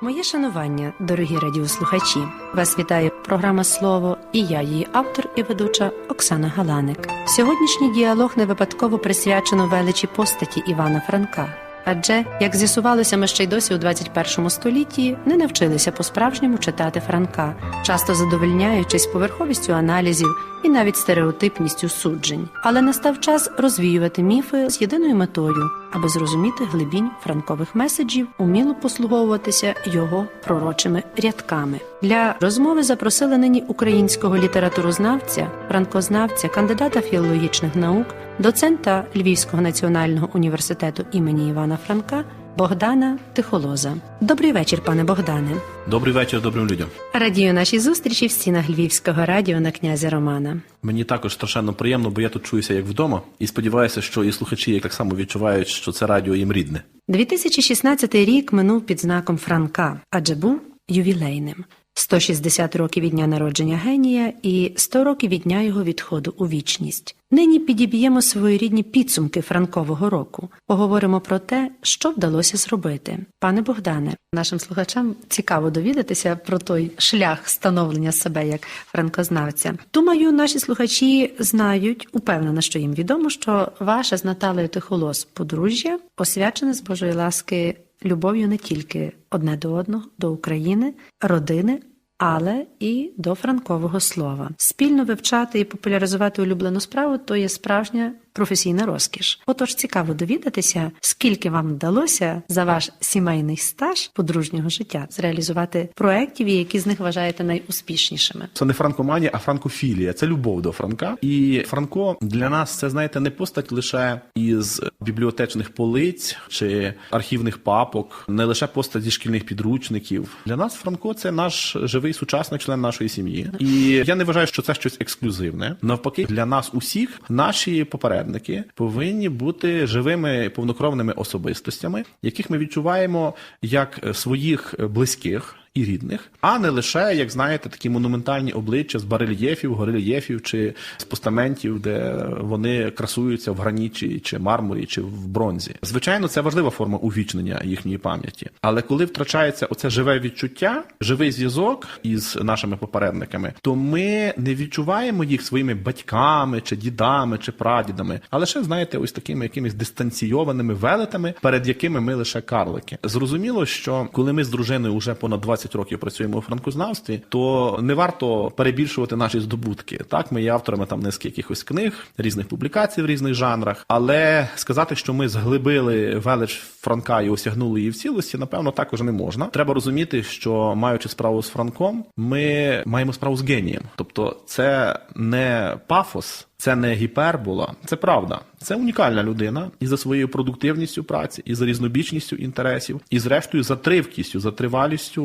Моє шанування, дорогі радіослухачі. Вас вітає програма Слово і я, її автор і ведуча Оксана Галаник. Сьогоднішній діалог не випадково присвячено величі постаті Івана Франка. Адже, як з'ясувалося, ми ще й досі у 21 столітті не навчилися по-справжньому читати Франка, часто задовольняючись поверховістю аналізів і навіть стереотипністю суджень. Але настав час розвіювати міфи з єдиною метою, аби зрозуміти глибінь франкових меседжів, уміло послуговуватися його пророчими рядками. Для розмови запросили нині українського літературознавця, франкознавця, кандидата філологічних наук, доцента Львівського національного університету імені Івана Франка Богдана Тихолоза. Добрий вечір, пане Богдане. Добрий вечір добрим людям. Радію нашій зустрічі в стінах Львівського радіо на князя Романа. Мені також страшенно приємно, бо я тут чуюся як вдома, і сподіваюся, що і слухачі так само відчувають, що це радіо їм рідне. 2016 рік минув під знаком Франка, адже був ювілейним. 160 років від дня народження генія і 100 років від дня його відходу у вічність. Нині підіб'ємо своєрідні підсумки Франкового року. Поговоримо про те, що вдалося зробити. Пане Богдане, нашим слухачам цікаво довідатися про той шлях становлення себе як франкознавця. Думаю, наші слухачі знають, упевнена, що їм відомо, що ваше з Наталею Тихолос подружжя освячене з Божої ласки любов'ю не тільки одне до одного, до України, родини, але і до франкового слова. Спільно вивчати і популяризувати улюблену справу то є справжня професійна розкіш. Отож, цікаво довідатися, скільки вам вдалося за ваш сімейний стаж подружнього життя зреалізувати проєктів, які з них вважаєте найуспішнішими. Це не франкоманія, а франкофілія. Це любов до Франка. І Франко для нас це знаєте не постать лише із бібліотечних полиць чи архівних папок, не лише постать зі шкільних підручників. Для нас Франко це наш живий сучасний член нашої сім'ї. І я не вважаю, що це щось ексклюзивне. Навпаки, для нас усіх наші попередники повинні бути живими повнокровними особистостями, яких ми відчуваємо як своїх близьких. І рідних, а не лише, як знаєте, такі монументальні обличчя з барельєфів, горельєфів чи з постаментів, де вони красуються в граніті, чи мармурі, чи в бронзі. Звичайно, це важлива форма увічнення їхньої пам'яті. Але коли втрачається оце живе відчуття, живий зв'язок із нашими попередниками, то ми не відчуваємо їх своїми батьками, чи дідами, чи прадідами, а лише знаєте, ось такими якимись дистанційованими велетами, перед якими ми лише карлики. Зрозуміло, що коли ми з дружиною вже понад 20 років працюємо у франкознавстві, то не варто перебільшувати наші здобутки. Так, ми є авторами там низки якихось книг, різних публікацій в різних жанрах, але сказати, що ми зглибили велич Франка і осягнули її в цілості, напевно, також не можна. Треба розуміти, що маючи справу з Франком, ми маємо справу з генієм, тобто це не пафос. Це не гіпербола, це правда. Це унікальна людина і за своєю продуктивністю праці, і за різнобічністю інтересів, і зрештою за тривкістю, за тривалістю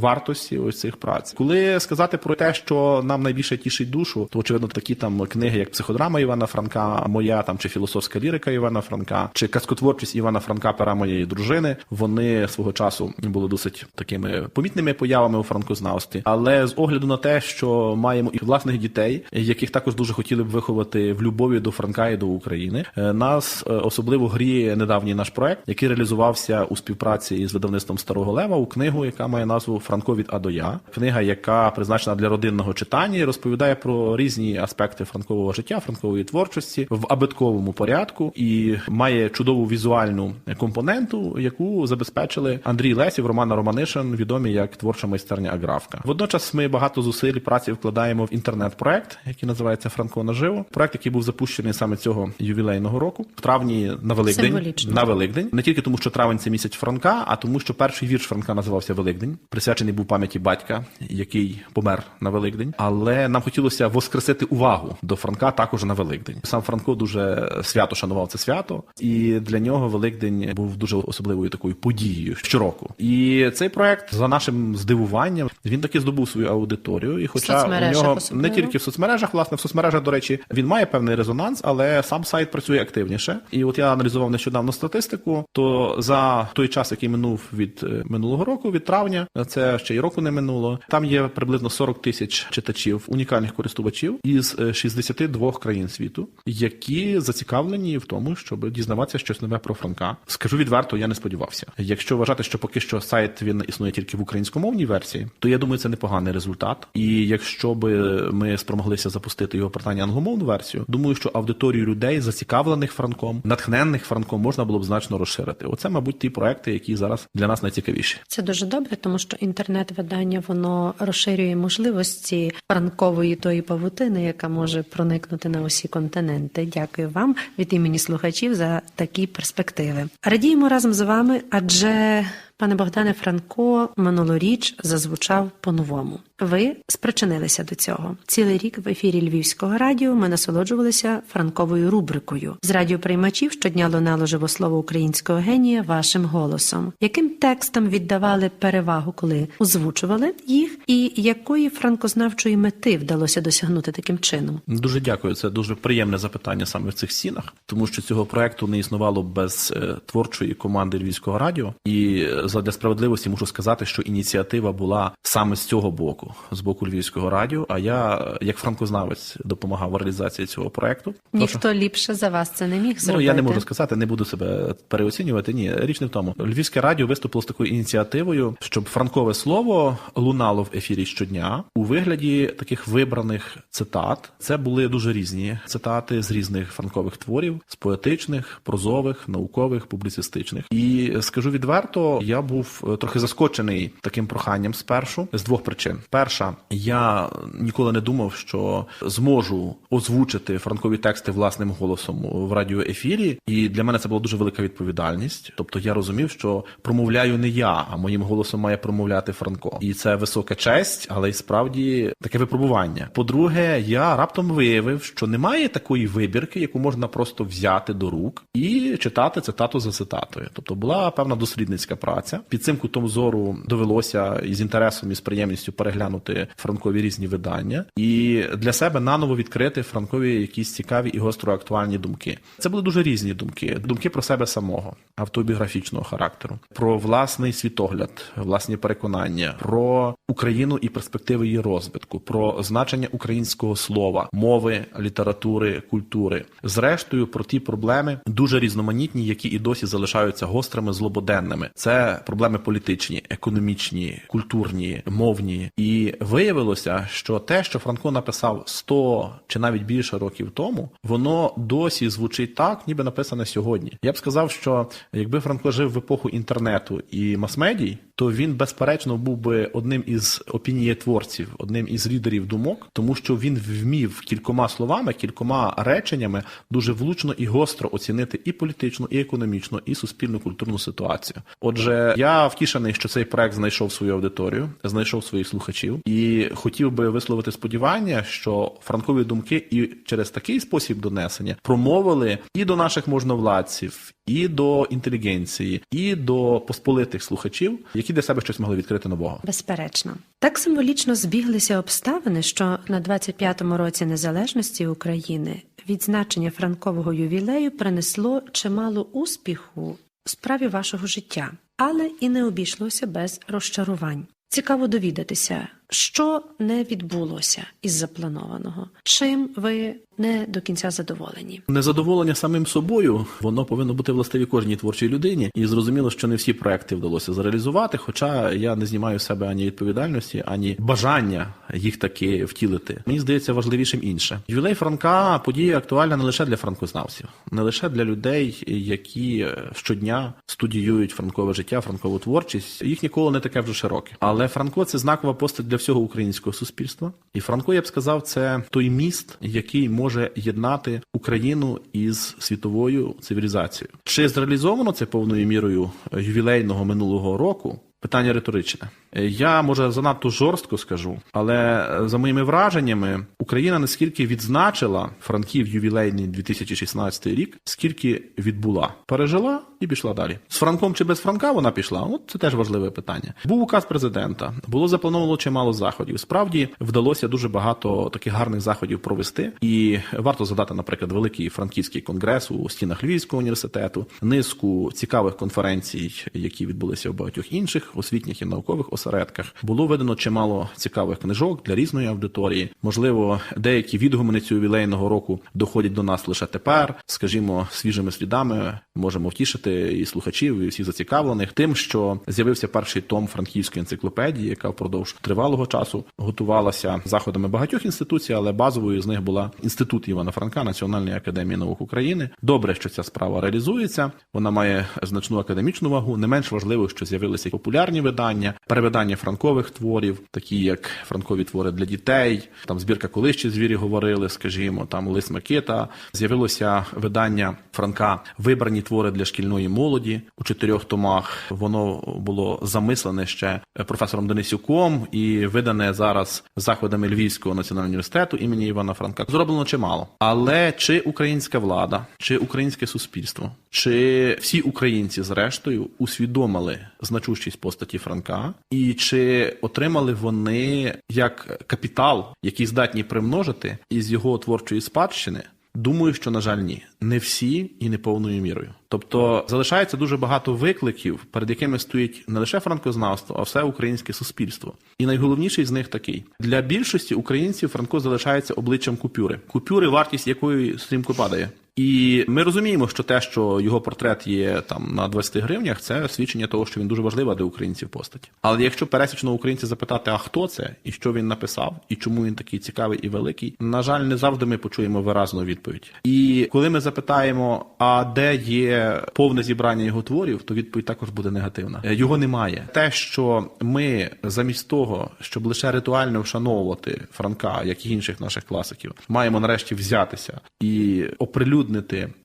вартості ось цих праць. Коли сказати про те, що нам найбільше тішить душу, то очевидно такі там книги, як психодрама Івана Франка, моя там чи філософська лірика Івана Франка, чи казкотворчість Івана Франка, пера моєї дружини. Вони свого часу були досить такими помітними появами у франкознавстві. Але з огляду на те, що маємо і власних дітей, яких також дуже хотіли б виховати виховати в любові до Франка і до України. Нас особливо гріє недавній наш проект, який реалізувався у співпраці із видавництвом Старого Лева у книгу, яка має назву Франко від А до Я. Книга, яка призначена для родинного читання, і розповідає про різні аспекти франкового життя, франкової творчості в абитковому порядку і має чудову візуальну компоненту, яку забезпечили Андрій Лесів, Романа Романишин, відомі як творча майстерня Аграфка. Водночас ми багато зусиль праці вкладаємо в інтернет-проект, який називається Франко наживо. Проект, який був запущений саме цього ювілейного року, в травні на Великдень. Символічно. На Великдень. Не тільки тому, що травень це місяць Франка, а тому, що перший вірш Франка називався Великдень, присвячений був пам'яті батька, який помер на Великдень. Але нам хотілося воскресити увагу до Франка також на Великдень. Сам Франко дуже свято шанував це свято, і для нього Великдень був дуже особливою такою подією щороку. І цей проект, за нашим здивуванням, він таки здобув свою аудиторію. І хоча у нього особливо. не тільки в соцмережах, власне, в соцмережах, до речі, Він має певний резонанс, але сам сайт працює активніше. І от я аналізував нещодавно статистику. То за той час, який минув від е, минулого року, від травня, це ще й року не минуло. Там є приблизно 40 тисяч читачів, унікальних користувачів із е, 62 країн світу, які зацікавлені в тому, щоб дізнаватися щось нове про Франка. Скажу відверто, я не сподівався. Якщо вважати, що поки що сайт він існує тільки в українськомовній версії, то я думаю, це непоганий результат. І якщо би ми спромоглися запустити його принаймні англомовну версію, думаю, що аудиторію людей, зацікавлених Франком, натхненних Франком, можна було б значно розширити. Оце, мабуть, ті проекти, які зараз для нас найцікавіші. Це дуже добре, тому що інтернет-видання воно розширює можливості франкової тої павутини, яка може проникнути на усі континенти. Дякую вам від імені слухачів за такі перспективи. Радіємо разом з вами, адже пане Богдане Франко минулоріч зазвучав по-новому. Ви спричинилися до цього. Цілий рік в ефірі Львівського радіо ми насолоджувалися франковою рубрикою. З радіоприймачів щодня лунало живослово українського генія вашим голосом. Яким текстам віддавали перевагу, коли озвучували їх, і якої франкознавчої мети вдалося досягнути таким чином? Дуже дякую. Це дуже приємне запитання саме в цих стінах, тому що цього проекту не існувало без е, творчої команди Львівського радіо. І е, задля справедливості можу сказати, що ініціатива була саме з цього боку, з боку Львівського радіо. А я, як франкознавець, допомагав в реалізації цього проекту. Тож- Ніхто ліпше за вас це не міг Ну, я не можу сказати, не буду себе переоцінювати. Ні, річ не в тому. Львівське радіо виступило з такою ініціативою, щоб франкове слово лунало в ефірі щодня у вигляді таких вибраних цитат. Це були дуже різні цитати з різних франкових творів, з поетичних, прозових, наукових, публіцистичних. І скажу відверто, я був е, трохи заскочений таким проханням спершу з двох причин. Перша, я ніколи не думав, що зможу озвучити франкові тексти власним голосом в радіоефірі, і для мене це була дуже велика відповідальність. Тобто я розумів, що промовляю не я, а моїм голосом має промовляти Франко. І це висока честь, але й справді таке випробування. По-друге, я раптом виявив, що немає такої вибірки, яку можна просто взяти до рук і читати цитату за цитатою. Тобто була певна дослідницька праця. Під цим кутом зору довелося із інтересом і з приємністю переглянути франкові різні видання і для себе наново відкрити франкові якісь цікаві і гостро актуальні думки. Це були дуже різні думки: думки про себе самого, автобіографічного характеру, про власний світогляд, власні переконання, про Україну і перспективи її розвитку, про значення українського слова, мови, літератури, культури. Зрештою, про ті проблеми дуже різноманітні, які і досі залишаються гострими, злободенними. Це проблеми політичні, економічні, культурні, мовні. І виявилося, що те, що Франко написав 100 чи навіть більше років тому, воно досі звучить так, ніби написане сьогодні. Я б сказав, що якби Франко жив в епоху інтернету і мас-медій, то він безперечно був би одним із опінієтворців, одним із лідерів думок, тому що він вмів кількома словами, кількома реченнями дуже влучно і гостро оцінити і політичну, і економічну, і суспільну культурну ситуацію. Отже, я втішений, що цей проект знайшов свою аудиторію, знайшов своїх слухачів, і хотів би висловити сподівання, що франкові думки і через такий спосіб донесення промовили і до наших можновладців, і до інтелігенції, і до посполитих слухачів, які для себе щось могли відкрити нового. Безперечно, так символічно збіглися обставини, що на 25-му році незалежності України відзначення франкового ювілею принесло чимало успіху в справі вашого життя, але і не обійшлося без розчарувань. Цікаво довідатися, що не відбулося із запланованого, чим ви не до кінця задоволені. Незадоволення самим собою воно повинно бути властиві кожній творчій людині, і зрозуміло, що не всі проекти вдалося зреалізувати. Хоча я не знімаю з себе ані відповідальності, ані бажання їх таки втілити. Мені здається важливішим інше. Ювілей Франка подія актуальна не лише для франкознавців, не лише для людей, які щодня студіюють франкове життя, франкову творчість. Їх ніколи не таке вже широке. Але Франко це знакова постать для всього українського суспільства. І Франко, я б сказав, це той міст, який може єднати Україну із світовою цивілізацією. Чи зреалізовано це повною мірою ювілейного минулого року? Питання риторичне. Я може занадто жорстко скажу, але е, за моїми враженнями, Україна не скільки відзначила Франків ювілейний 2016 рік, скільки відбула, пережила і пішла далі. З Франком чи без Франка вона пішла? От це теж важливе питання. Був указ президента, було заплановано чимало заходів. Справді вдалося дуже багато таких гарних заходів провести. І варто згадати, наприклад, великий франківський конгрес у стінах Львівського університету, низку цікавих конференцій, які відбулися в багатьох інших освітніх і наукових осередках. Було видано чимало цікавих книжок для різної аудиторії. Можливо, деякі відгуманиці ювілейного року доходять до нас лише тепер. Скажімо, свіжими слідами можемо втішити і слухачів, і всіх зацікавлених тим, що з'явився перший том франківської енциклопедії, яка впродовж тривалого часу готувалася заходами багатьох інституцій, але базовою з них була інститут Івана Франка Національної академії наук України. Добре, що ця справа реалізується. Вона має значну академічну вагу. Не менш важливо, що з'явилися популярні видання, перевидання франкових творів, такі як франкові твори для дітей, там збірка коли звірі говорили, скажімо, там лис Микита. З'явилося видання Франка Вибрані твори для шкільної молоді у чотирьох томах. Воно було замислене ще професором Денисюком і видане зараз заходами Львівського національного університету імені Івана Франка. Зроблено чимало. Але чи українська влада, чи українське суспільство, чи всі українці, зрештою, усвідомили значущість постаті Франка, і чи отримали вони як капітал, який здатні примножити із його творчої спадщини? Думаю, що на жаль, ні, не всі і не повною мірою. Тобто залишається дуже багато викликів, перед якими стоїть не лише франкознавство, а все українське суспільство. І найголовніший з них такий: для більшості українців Франко залишається обличчям купюри, купюри, вартість якої стрімко падає. І ми розуміємо, що те, що його портрет є там на 20 гривнях, це свідчення того, що він дуже важлива для українців постать. Але якщо пересічного українця запитати, а хто це, і що він написав, і чому він такий цікавий і великий, на жаль, не завжди ми почуємо виразну відповідь. І коли ми запитаємо, а де є повне зібрання його творів, то відповідь також буде негативна. Е, Його немає. Те, що ми замість того, щоб лише ритуально вшановувати Франка, як і інших наших класиків, маємо нарешті взятися і оприлюднити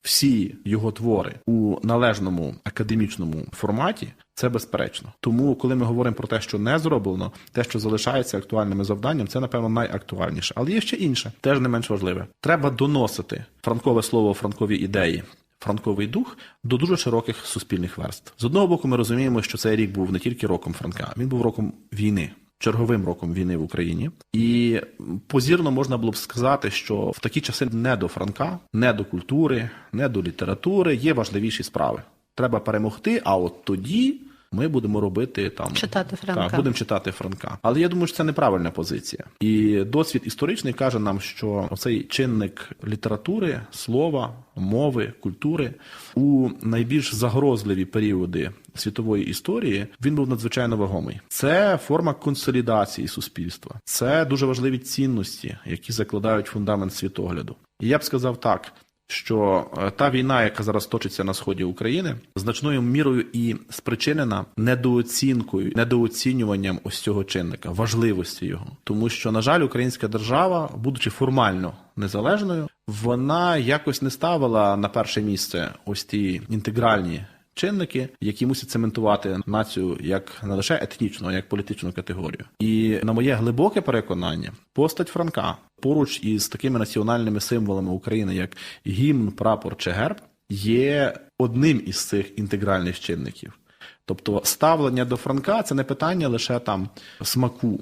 всі його твори у належному академічному форматі. Це безперечно. Тому, коли ми говоримо про те, що не зроблено, те, що залишається актуальним завданням, це напевно найактуальніше. Але є ще інше, теж не менш важливе. Треба доносити франкове слово, франкові ідеї. Франковий дух до дуже широких суспільних верств. З одного боку, ми розуміємо, що цей рік був не тільки роком Франка, він був роком війни, черговим роком війни в Україні. І позірно можна було б сказати, що в такі часи не до Франка, не до культури, не до літератури є важливіші справи. Треба перемогти, а от тоді. Ми будемо робити там Читати Франка. Так, будемо читати Франка. Але я думаю, що це неправильна позиція. І досвід історичний каже нам, що цей чинник літератури, слова, мови, культури у найбільш загрозливі періоди світової історії він був надзвичайно вагомий. Це форма консолідації суспільства, це дуже важливі цінності, які закладають фундамент світогляду. І я б сказав так. Що е, та війна, яка зараз точиться на сході України, значною мірою і спричинена недооцінкою, недооцінюванням ось цього чинника, важливості його, тому що, на жаль, українська держава, будучи формально незалежною, вона якось не ставила на перше місце ось ті інтегральні чинники, які мусять цементувати націю як не лише етнічну, а як політичну категорію. І на моє глибоке переконання, постать Франка поруч із такими національними символами України, як гімн, прапор чи герб, є одним із цих інтегральних чинників. Тобто ставлення до Франка це не питання лише там смаку.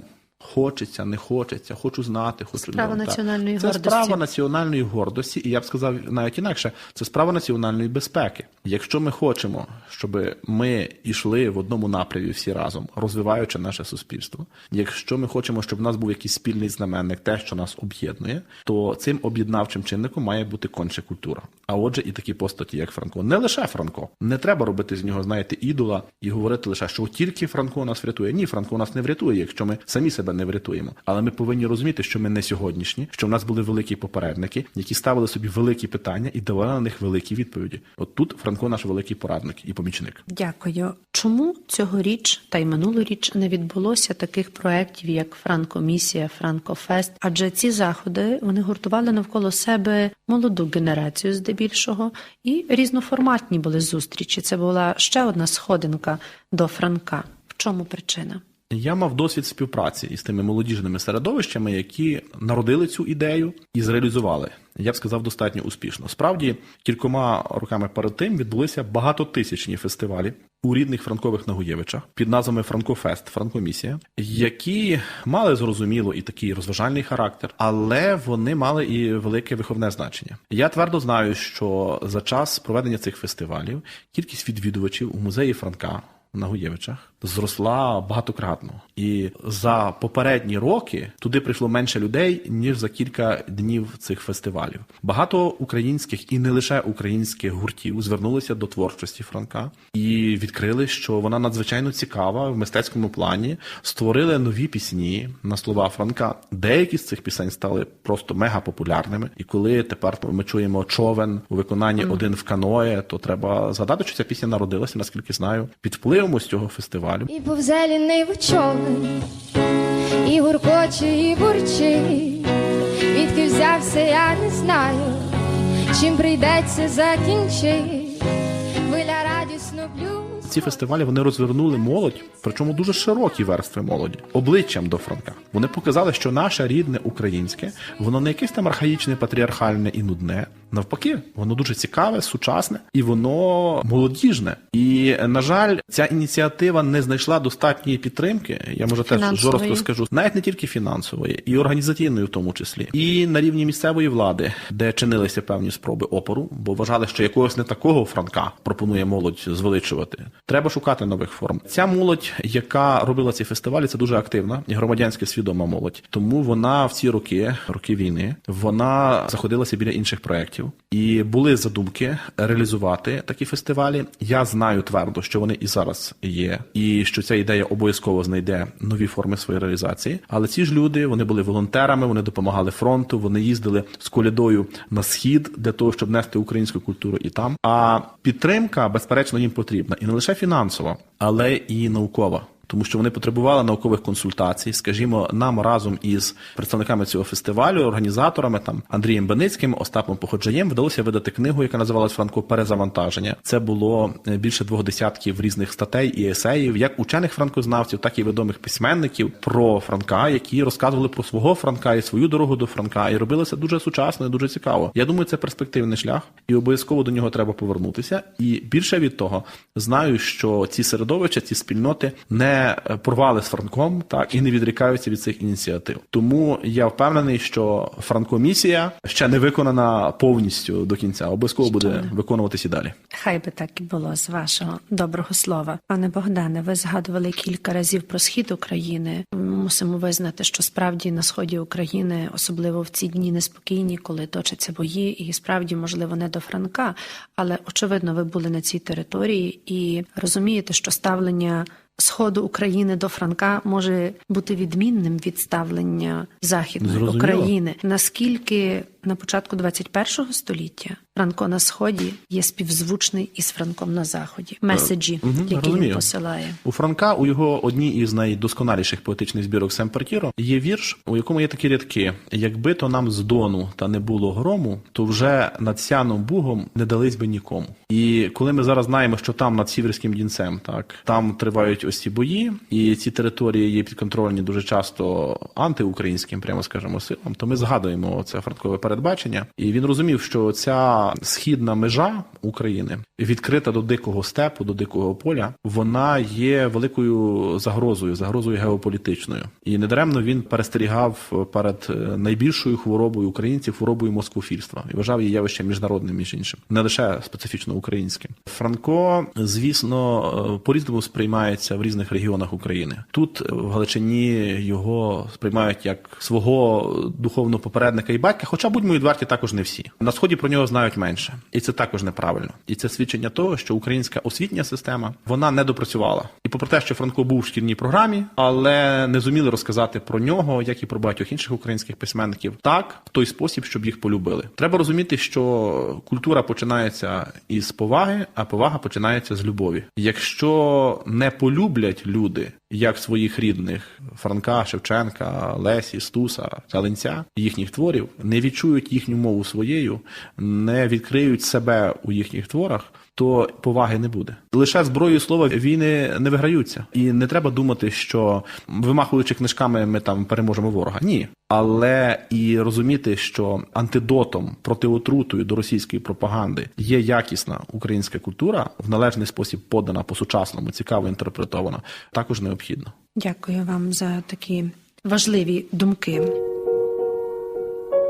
Хочеться, не хочеться, хочу знати, хочу Справа національної це гордості. справа національної гордості, і я б сказав навіть інакше, це справа національної безпеки. Якщо ми хочемо, щоб ми йшли в одному напрямі всі разом, розвиваючи наше суспільство, якщо ми хочемо, щоб в нас був якийсь спільний знаменник, те, що нас об'єднує, то цим об'єднавчим чинником має бути конче культура. А отже, і такі постаті, як Франко, не лише Франко. Не треба робити з нього, знаєте, ідола і говорити лише, що тільки Франко нас врятує. Ні, Франко нас не врятує, якщо ми самі себе не врятуємо. Але ми повинні розуміти, що ми не сьогоднішні, що в нас були великі попередники, які ставили собі великі питання і давали на них великі відповіді. От тут Франко наш великий порадник і помічник. Дякую. Чому цьогоріч та й минулоріч не відбулося таких проєктів, як Франкомісія, Франкофест? Адже ці заходи вони гуртували навколо себе молоду генерацію здебільшого, і різноформатні були зустрічі. Це була ще одна сходинка до Франка. В чому причина? Я мав досвід співпраці із тими молодіжними середовищами, які народили цю ідею і зреалізували. Я б сказав, достатньо успішно. Справді, кількома роками перед тим відбулися багатотисячні фестивалі у рідних Франкових Нагуєвичах під назвами Франкофест, Франкомісія, які мали зрозуміло і такий розважальний характер, але вони мали і велике виховне значення. Я твердо знаю, що за час проведення цих фестивалів кількість відвідувачів у музеї Франка в Нагуєвичах зросла багатократно, і за попередні роки туди прийшло менше людей ніж за кілька днів цих фестивалів. Багато українських і не лише українських гуртів звернулися до творчості Франка і відкрили, що вона надзвичайно цікава в мистецькому плані. Створили нові пісні на слова Франка. Деякі з цих пісень стали просто мега популярними. І коли тепер ми чуємо човен у виконанні один в каное, то треба згадати, що ця пісня народилася, наскільки знаю, під впливом ось цього фестивалю. І повзе лінивий човен, і гуркоче, і бурчить. Відки взявся, я не знаю, чим прийдеться закінчить. Хвиля радісно блюз. Ці фестивалі вони розвернули молодь, причому дуже широкі верстви молоді, обличчям до Франка. Вони показали, що наше рідне українське, воно не якесь там архаїчне, патріархальне і нудне. Навпаки, воно дуже цікаве, сучасне і воно молодіжне. І на жаль, ця ініціатива не знайшла достатньої підтримки. Я може теж жорстко скажу, навіть не тільки фінансової, і організаційної, в тому числі, і на рівні місцевої влади, де чинилися певні спроби опору, бо вважали, що якогось не такого Франка пропонує молодь звеличувати. Треба шукати нових форм. Ця молодь, яка робила ці фестивалі, це дуже активна і громадянська свідома молодь. Тому вона в ці роки, роки війни, вона заходилася біля інших проєктів. І були задумки реалізувати такі фестивалі. Я знаю твердо, що вони і зараз є, і що ця ідея обов'язково знайде нові форми своєї реалізації. Але ці ж люди вони були волонтерами, вони допомагали фронту, вони їздили з колядою на схід для того, щоб нести українську культуру і там. А підтримка, безперечно, їм потрібна і не лише фінансова, але і наукова. Тому що вони потребували наукових консультацій, скажімо, нам разом із представниками цього фестивалю, організаторами там Андрієм Беницьким, Остапом Походжаєм вдалося видати книгу, яка називалась Франко Перезавантаження. Це було е, більше двох десятків різних статей і есеїв, як учених франкознавців, так і відомих письменників про Франка, які розказували про свого Франка і свою дорогу до Франка, і робили дуже сучасно і дуже цікаво. Я думаю, це перспективний шлях, і обов'язково до нього треба повернутися. І більше від того, знаю, що ці середовища, ці спільноти не порвали з Франком, так і не відрікаються від цих ініціатив. Тому я впевнений, що Франкомісія ще не виконана повністю до кінця. Обов'язково буде виконуватись і далі. Хай би так і було з вашого доброго слова. Пане Богдане, ви згадували кілька разів про схід України. Мусимо визнати, що справді на сході України, особливо в ці дні неспокійні, коли точаться бої, і справді можливо не до Франка, але очевидно, ви були на цій території і розумієте, що ставлення. Сходу України до Франка може бути відмінним від ставлення західної Зрозуміло. України. Наскільки на початку 21 століття Франко на сході є співзвучний із Франком на заході. Меседжі, Мгм, які він посилає. У Франка у його одній із найдосконаліших поетичних збірок Семпертіро є вірш, у якому є такі рядки: якби то нам з дону та не було грому, то вже над сяном бугом не дались би нікому. І коли ми зараз знаємо, що там над сіверським дінцем, так там тривають ось ці бої, і ці території є підконтрольні дуже часто антиукраїнським, прямо скажемо, силам, то ми згадуємо це франкове передбачення. І він розумів, що ця східна межа України відкрита до дикого степу, до дикого поля, вона є великою загрозою, загрозою геополітичною. І недаремно він перестерігав перед е, найбільшою хворобою українців, хворобою москофільства, і вважав її явищем міжнародним між іншим, не лише специфічно українським. Франко, звісно, е, по-різному сприймається в різних регіонах України. Тут е, в Галичині його сприймають як свого духовного попередника і батька, хоча будьмо відверті, також не всі. На сході про нього знають менше, і це також неправильно. І це свідчення того, що українська освітня система вона не допрацювала. Попри те, що Франко був в шкільній програмі, але не зуміли розказати про нього, як і про багатьох інших українських письменників, так в той спосіб, щоб їх полюбили. Треба розуміти, що культура починається із поваги, а повага починається з любові. Якщо не полюблять люди як своїх рідних Франка, Шевченка, Лесі, Стуса, Калинця, їхніх творів, не відчують їхню мову своєю, не відкриють себе у їхніх творах, то поваги не буде. Лише зброєю слова війни не виграються, і не треба думати, що вимахуючи книжками, ми там переможемо ворога. Ні, але і розуміти, що антидотом протиотрутою до російської пропаганди є якісна українська культура, в належний спосіб подана по сучасному, цікаво інтерпретована, також необхідно. Дякую вам за такі важливі думки.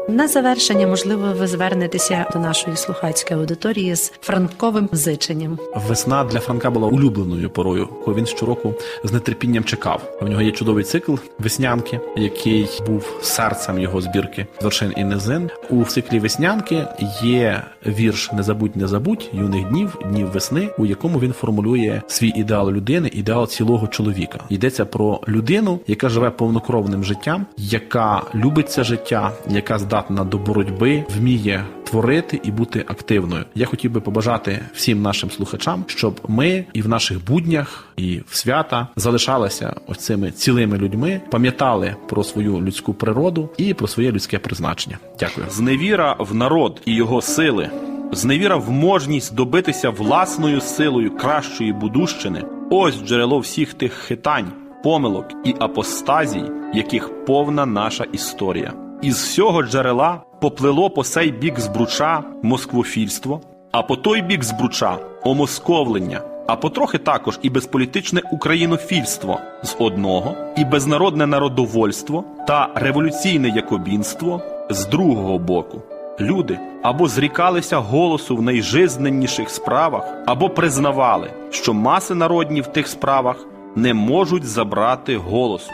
На завершення, можливо, ви звернетеся до нашої слухацької аудиторії з франковим зиченням. Весна для Франка була улюбленою порою, коли він щороку з нетерпінням чекав. У нього є чудовий цикл веснянки, який був серцем його збірки вершин і низин. У циклі веснянки є вірш Не забудь, не забудь юних днів, днів весни, у якому він формулює свій ідеал людини, ідеал цілого чоловіка. Йдеться про людину, яка живе повнокровним життям, яка любить це життя, яка здатна до боротьби, вміє творити і бути активною. Я хотів би побажати всім нашим слухачам, щоб ми і в наших буднях, і в свята залишалися ось цими цілими людьми, пам'ятали про свою людську природу і про своє людське призначення. Дякую. Зневіра в народ і його сили, зневіра в можність добитися власною силою кращої будущини. Ось джерело всіх тих хитань, помилок і апостазій, яких повна наша історія. Із всього джерела поплило по сей бік збруча москвофільство, а по той бік збруча омосковлення, а потрохи також і безполітичне українофільство з одного, і безнародне народовольство та революційне якобінство з другого боку. Люди або зрікалися голосу в найжизненніших справах, або признавали, що маси народні в тих справах не можуть забрати голосу.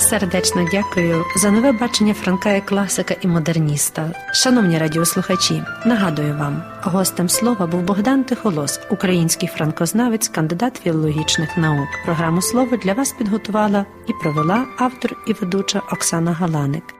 Сердечно дякую за нове бачення Франка як класика і модерніста. Шановні радіослухачі, нагадую вам, гостем слова був Богдан Тихолос, український франкознавець, кандидат філологічних наук. Програму слово для вас підготувала і провела автор і ведуча Оксана Галаник.